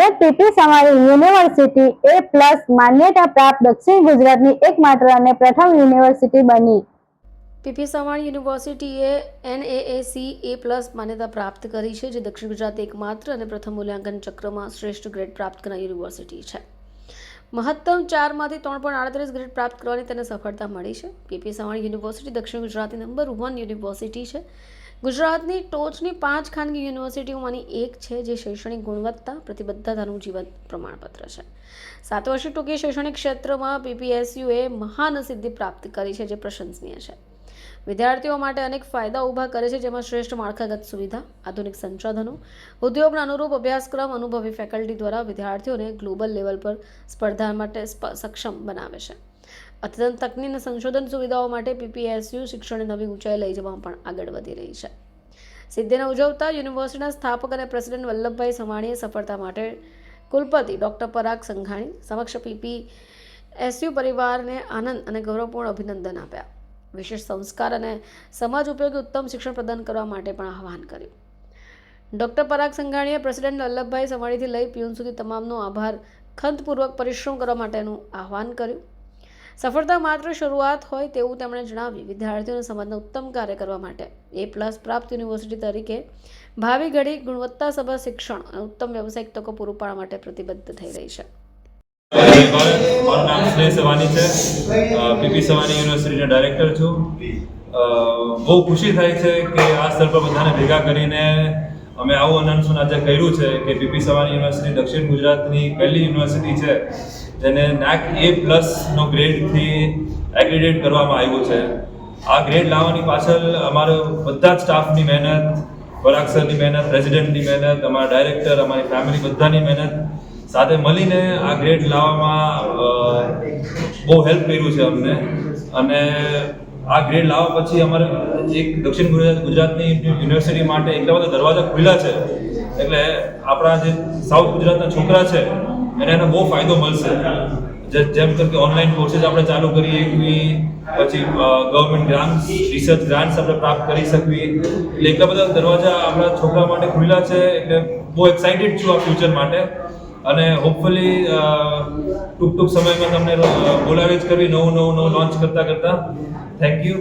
Surat PP Savani university A plus માન્યતા પ્રાપ્ત દક્ષિણ ગુજરાતની એકમાત્ર અને પ્રથમ યુનિવર્સિટી બની. પીપી સવાણી યુનિવર્સિટીએ એનએએસી એ પ્લસ માન્યતા પ્રાપ્ત કરી છે, જે દક્ષિણ ગુજરાત એકમાત્ર અને પ્રથમ મૂલ્યાંકન ચક્રમાં શ્રેષ્ઠ ગ્રેડ પ્રાપ્ત કરનાર યુનિવર્સિટી છે. મહત્તમ ચારમાંથી ત્રણ પોઈન્ટ આડત્રીસ ગ્રેડ પ્રાપ્ત કરવાની તેને સફળતા મળી છે. પીપી સવાણી યુનિવર્સિટી દક્ષિણ ગુજરાતની નંબર વન યુનિવર્સિટી છે. ગુજરાતની ટોચની પાંચ ખાનગી યુનિવર્સિટીઓમાંની એક છે જે શૈક્ષણિક ગુણવત્તા, પ્રતિબદ્ધતાનું જીવંત પ્રમાણપત્ર છે. સાત વર્ષની ટૂંકી શૈક્ષણિક ક્ષેત્રમાં પીપીએસયુએ મહાન સિદ્ધિ પ્રાપ્ત કરી છે જે પ્રશંસનીય છે. વિદ્યાર્થીઓ માટે અનેક ફાયદા ઊભા કરે છે જેમાં શ્રેષ્ઠ માળખાગત સુવિધા, આધુનિક સંસાધનો, ઉદ્યોગના અનુરૂપ અભ્યાસક્રમ, અનુભવી ફેકલ્ટી દ્વારા વિદ્યાર્થીઓને ગ્લોબલ લેવલ પર સ્પર્ધા માટે સક્ષમ બનાવે છે. અદ્યતન તકનીક અને સંશોધન સુવિધાઓ માટે પીપીએસયુ શિક્ષણને નવી ઊંચાઈ લઈ જવામાં પણ આગળ વધી રહી છે. સિદ્ધિને ઉજવતા યુનિવર્સિટીના સ્થાપક અને પ્રેસિડેન્ટ વલ્લભભાઈ સવાણીએ સફળતા માટે કુલપતિ ડૉક્ટર પરાગ સંઘાણી સમક્ષ પીપી એસયુ પરિવારને આનંદ અને ગૌરવપૂર્ણ અભિનંદન આપ્યા. વિશેષ સંસ્કાર અને સમાજ ઉપયોગી ઉત્તમ શિક્ષણ પ્રદાન કરવા માટે પણ આહવાન કર્યું. ડૉક્ટર પરાગ સંઘાણીએ પ્રેસિડેન્ટ વલ્લભભાઈ સવાણીથી લઈ પ્યુન સુધી તમામનો આભાર, ખંતપૂર્વક પરિશ્રમ કરવા માટેનું આહવાન કર્યું. સફળતા માત્ર શરૂઆત હોય તેવું તેમણે જણાવ્યું વિદ્યાર્થીઓને સમાજના ઉત્તમ કાર્ય કરવા માટે. એ પ્લસ પ્રાપ્ત યુનિવર્સિટી તરીકે ભાવિ ઘડી ગુણવત્તાસભર શિક્ષણ અને ઉત્તમ વ્યવસાયિક તકો પૂરું પાડવા માટે પ્રતિબદ્ધ થઈ રહી છે. પીપી સવાની યુનિવર્સિટીના ડાયરેક્ટર છું. બહુ ખુશી થાય છે કે આ સ્તર પર બધાને ભેગા કરીને અમે આવું અનાઉન્સમેન્ટ આજે કર્યું છે કે પીપી સવાની યુનિવર્સિટી દક્ષિણ ગુજરાતની પહેલી યુનિવર્સિટી છે. જેને નાક એ પ્લસનો ગ્રેડથી એગ્રેડેટ કરવામાં આવ્યું છે. આ ગ્રેડ લાવવાની પાછળ અમારો બધા જ સ્ટાફની મહેનત પરાગ સરની મહેનત પ્રેસિડેન્ટની મહેનત, અમારા ડાયરેક્ટર અમારી ફેમિલી બધાની મહેનત સાથે મળીને આ ગ્રેડ લાવવામાં બહુ હેલ્પ કર્યું છે અમને. અને આ ગ્રેડ લાવવા પછી અમારે એક દક્ષિણ ગુજરાત, ગુજરાતની યુનિવર્સિટી માટે એટલા બધા દરવાજા ખુલ્યા છે. એટલે આપણા જે સાઉથ ગુજરાતના છોકરા છે એને એનો બહુ ફાયદો મળશે. જેમ કે ઓનલાઈન કોર્સિસ આપણે ચાલુ કરીએ એવી પછી ગવર્મેન્ટ ગ્રાન્ટ રિસર્ચ ગ્રાન્ટ્સ આપણે પ્રાપ્ત કરી શકવી એટલે એટલા બધા દરવાજા આપણા છોકરા માટે ખુલ્લા છે, એટલે બહુ એક્સાઇટેડ છું આ ફ્યુચર માટે. અને હોપફુલી ટૂંક ટૂંક સમયમાં તમને બોલાવી જ કરવી નવું નવું નવું લોન્ચ કરતા કરતા થેન્ક યુ